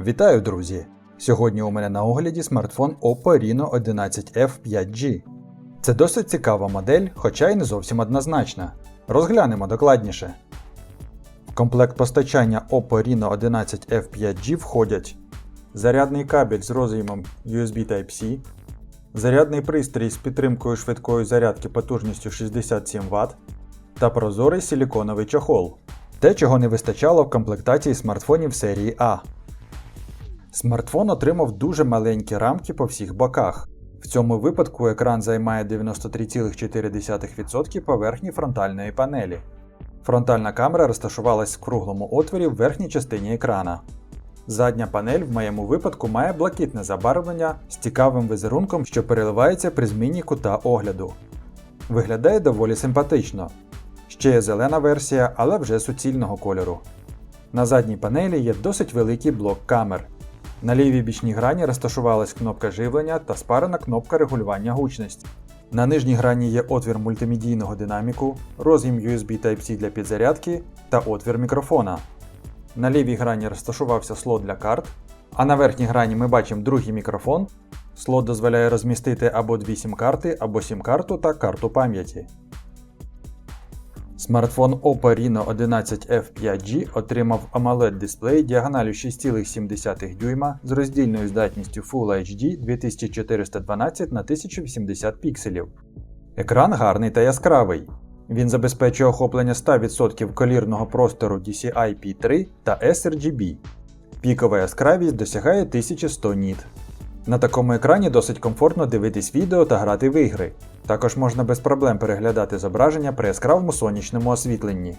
Вітаю, друзі! Сьогодні у мене на огляді смартфон Oppo Reno 11F 5G. Це досить цікава модель, хоча й не зовсім однозначна. Розглянемо докладніше. Комплект постачання Oppo Reno 11F 5G входять зарядний кабель з роз'ємом USB Type-C, зарядний пристрій з підтримкою швидкої зарядки потужністю 67 Вт та прозорий силіконовий чохол. Те, чого не вистачало в комплектації смартфонів серії А. Смартфон отримав дуже маленькі рамки по всіх боках. В цьому випадку екран займає 93,4% поверхні фронтальної панелі. Фронтальна камера розташувалась в круглому отворі в верхній частині екрана. Задня панель в моєму випадку має блакитне забарвлення з цікавим візерунком, що переливається при зміні кута огляду. Виглядає доволі симпатично. Ще є зелена версія, але вже суцільного кольору. На задній панелі є досить великий блок камер. На лівій бічній грані розташувалась кнопка живлення та спарена кнопка регулювання гучності. На нижній грані є отвір мультимедійного динаміку, роз'єм USB Type-C для підзарядки та отвір мікрофона. На лівій грані розташувався слот для карт, а на верхній грані ми бачимо другий мікрофон. Слот дозволяє розмістити або дві сім-карти, або сім-карту та карту пам'яті. Смартфон Oppo Reno 11F 5G отримав AMOLED дисплей діагоналю 6,7 дюйма з роздільною здатністю Full HD 2412 на 1080 пікселів. Екран гарний та яскравий. Він забезпечує охоплення 100% колірного простору DCI-P3 та sRGB. Пікова яскравість досягає 1100 ніт. На такому екрані досить комфортно дивитись відео та грати в ігри. Також можна без проблем переглядати зображення при яскравому сонячному освітленні.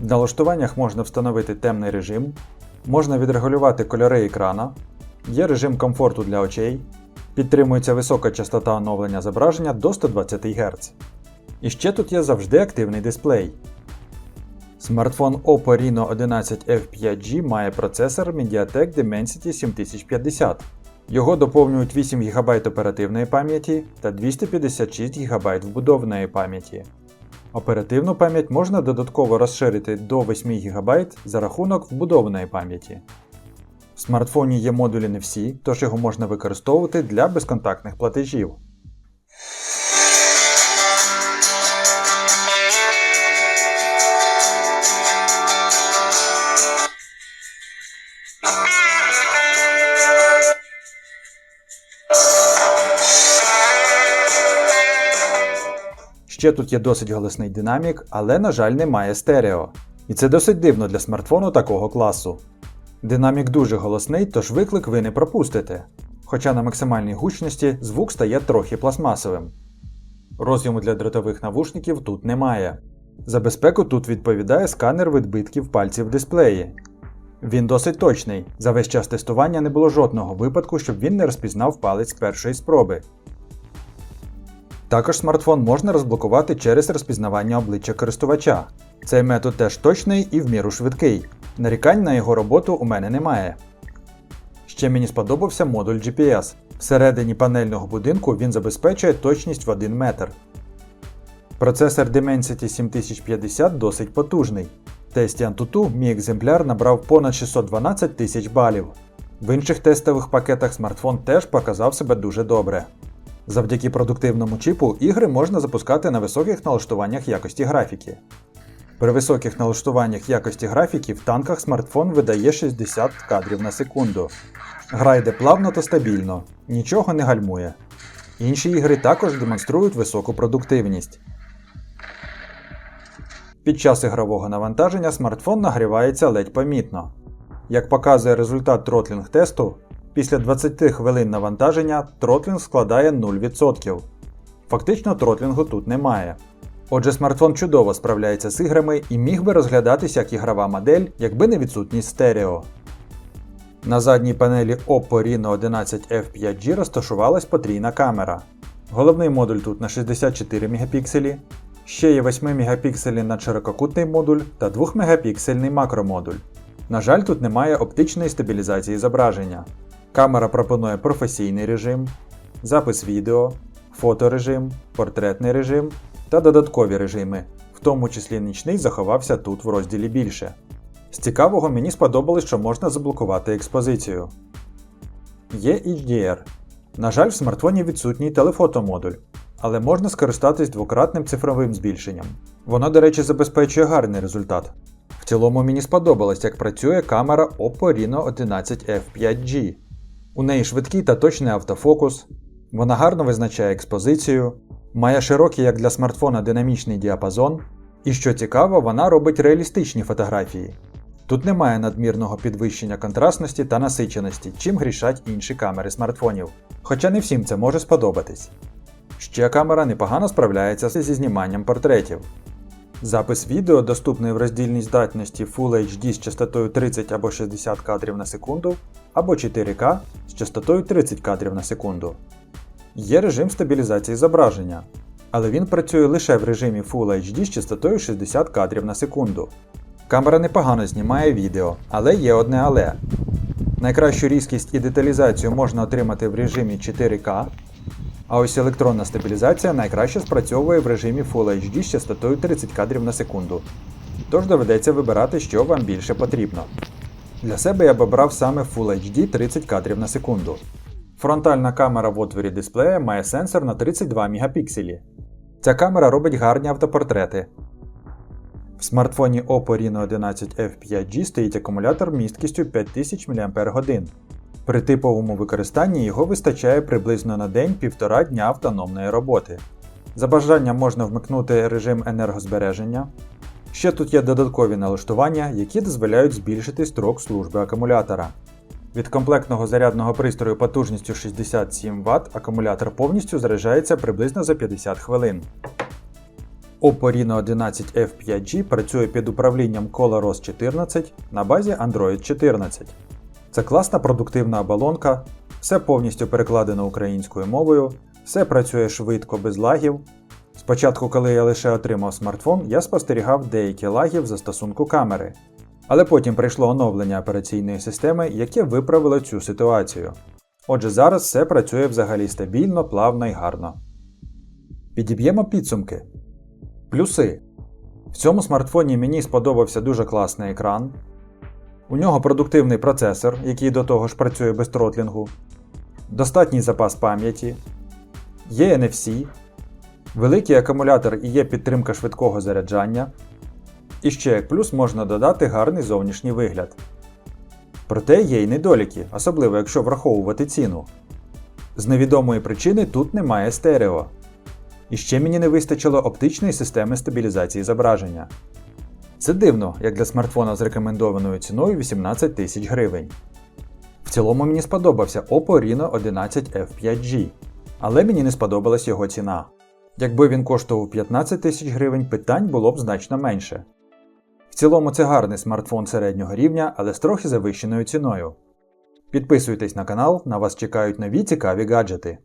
В налаштуваннях можна встановити темний режим, можна відрегулювати кольори екрана, є режим комфорту для очей, підтримується висока частота оновлення зображення до 120 Гц. І ще тут є завжди активний дисплей. Смартфон Oppo Reno 11F 5G має процесор MediaTek Dimensity 7050. Його доповнюють 8 ГБ оперативної пам'яті та 256 ГБ вбудованої пам'яті. Оперативну пам'ять можна додатково розширити до 8 ГБ за рахунок вбудованої пам'яті. В смартфоні є модулі не всі, тож його можна використовувати для безконтактних платежів. Ще тут є досить голосний динамік, але, на жаль, немає стерео. І це досить дивно для смартфону такого класу. Динамік дуже голосний, тож виклик ви не пропустите. Хоча на максимальній гучності звук стає трохи пластмасовим. Роз'єму для дротових навушників тут немає. За безпеку тут відповідає сканер відбитків пальців в дисплеї. Він досить точний. За весь час тестування не було жодного випадку, щоб він не розпізнав палець першої спроби. Також смартфон можна розблокувати через розпізнавання обличчя користувача. Цей метод теж точний і в міру швидкий. Нарікань на його роботу у мене немає. Ще мені сподобався модуль GPS. Всередині панельного будинку він забезпечує точність в 1 метр. Процесор Dimensity 7050 досить потужний. В тесті Antutu мій екземпляр набрав понад 612 тисяч балів. В інших тестових пакетах смартфон теж показав себе дуже добре. Завдяки продуктивному чіпу ігри можна запускати на високих налаштуваннях якості графіки. При високих налаштуваннях якості графіки в танках смартфон видає 60 кадрів на секунду. Гра йде плавно та стабільно, нічого не гальмує. Інші ігри також демонструють високу продуктивність. Під час ігрового навантаження смартфон нагрівається ледь помітно. Як показує результат тротлінг тесту, Після 20 хвилин навантаження тротлінг складає 0%. Фактично тротлінгу тут немає. Отже, смартфон чудово справляється з іграми і міг би розглядатися як ігрова модель, якби не відсутність стерео. На задній панелі Oppo Reno 11F 5G розташувалась потрійна камера. Головний модуль тут на 64 Мп, ще є 8 Мп надширококутний модуль та 2 Мп макромодуль. На жаль, тут немає оптичної стабілізації зображення. Камера пропонує професійний режим, запис відео, фоторежим, портретний режим та додаткові режими, в тому числі нічний заховався тут в розділі більше. З цікавого мені сподобалось, що можна заблокувати експозицію. Є HDR. На жаль, в смартфоні відсутній телефотомодуль, але можна скористатись двократним цифровим збільшенням. Воно, до речі, забезпечує гарний результат. В цілому мені сподобалось, як працює камера Oppo Reno 11F 5G. У неї швидкий та точний автофокус, вона гарно визначає експозицію, має широкий як для смартфона динамічний діапазон, і що цікаво, вона робить реалістичні фотографії. Тут немає надмірного підвищення контрастності та насиченості, чим грішать інші камери смартфонів. Хоча не всім це може сподобатись. Ще камера непогано справляється зі зніманням портретів. Запис відео доступний в роздільній здатності Full HD з частотою 30 або 60 кадрів на секунду, або 4К з частотою 30 кадрів на секунду. Є режим стабілізації зображення, але він працює лише в режимі Full HD з частотою 60 кадрів на секунду. Камера непогано знімає відео, але є одне але. Найкращу різкість і деталізацію можна отримати в режимі 4К, а ось електронна стабілізація найкраще спрацьовує в режимі Full HD з частотою 30 кадрів на секунду. Тож доведеться вибирати, що вам більше потрібно. Для себе я обрав саме Full HD 30 кадрів на секунду. Фронтальна камера в отворі дисплея має сенсор на 32 мегапікселі. Ця камера робить гарні автопортрети. В смартфоні Oppo Reno 11F 5G стоїть акумулятор місткістю 5000 мАч. При типовому використанні його вистачає приблизно на день півтора дня автономної роботи. За бажанням можна вмикнути режим енергозбереження. Ще тут є додаткові налаштування, які дозволяють збільшити строк служби акумулятора. Від комплектного зарядного пристрою потужністю 67 Вт акумулятор повністю заряджається приблизно за 50 хвилин. Oppo Reno 11F 5G працює під управлінням ColorOS 14 на базі Android 14. Це класна продуктивна оболонка, все повністю перекладено українською мовою, все працює швидко без лагів. Спочатку, коли я лише отримав смартфон, я спостерігав деякі лаги в застосунку камери. Але потім прийшло оновлення операційної системи, яке виправило цю ситуацію. Отже, зараз все працює взагалі стабільно, плавно і гарно. Підіб'ємо підсумки. Плюси. В цьому смартфоні мені сподобався дуже класний екран. У нього продуктивний процесор, який до того ж працює без тротлінгу, достатній запас пам'яті, є NFC, великий акумулятор і є підтримка швидкого заряджання. І ще як плюс можна додати гарний зовнішній вигляд. Проте є й недоліки, особливо якщо враховувати ціну. З невідомої причини тут немає стерео. І ще мені не вистачило оптичної системи стабілізації зображення. Це дивно, як для смартфона з рекомендованою ціною 18 тисяч гривень. В цілому мені сподобався Oppo Reno 11F 5G, але мені не сподобалась його ціна. Якби він коштував 15 тисяч гривень, питань було б значно менше. В цілому це гарний смартфон середнього рівня, але з трохи завищеною ціною. Підписуйтесь на канал, на вас чекають нові цікаві гаджети.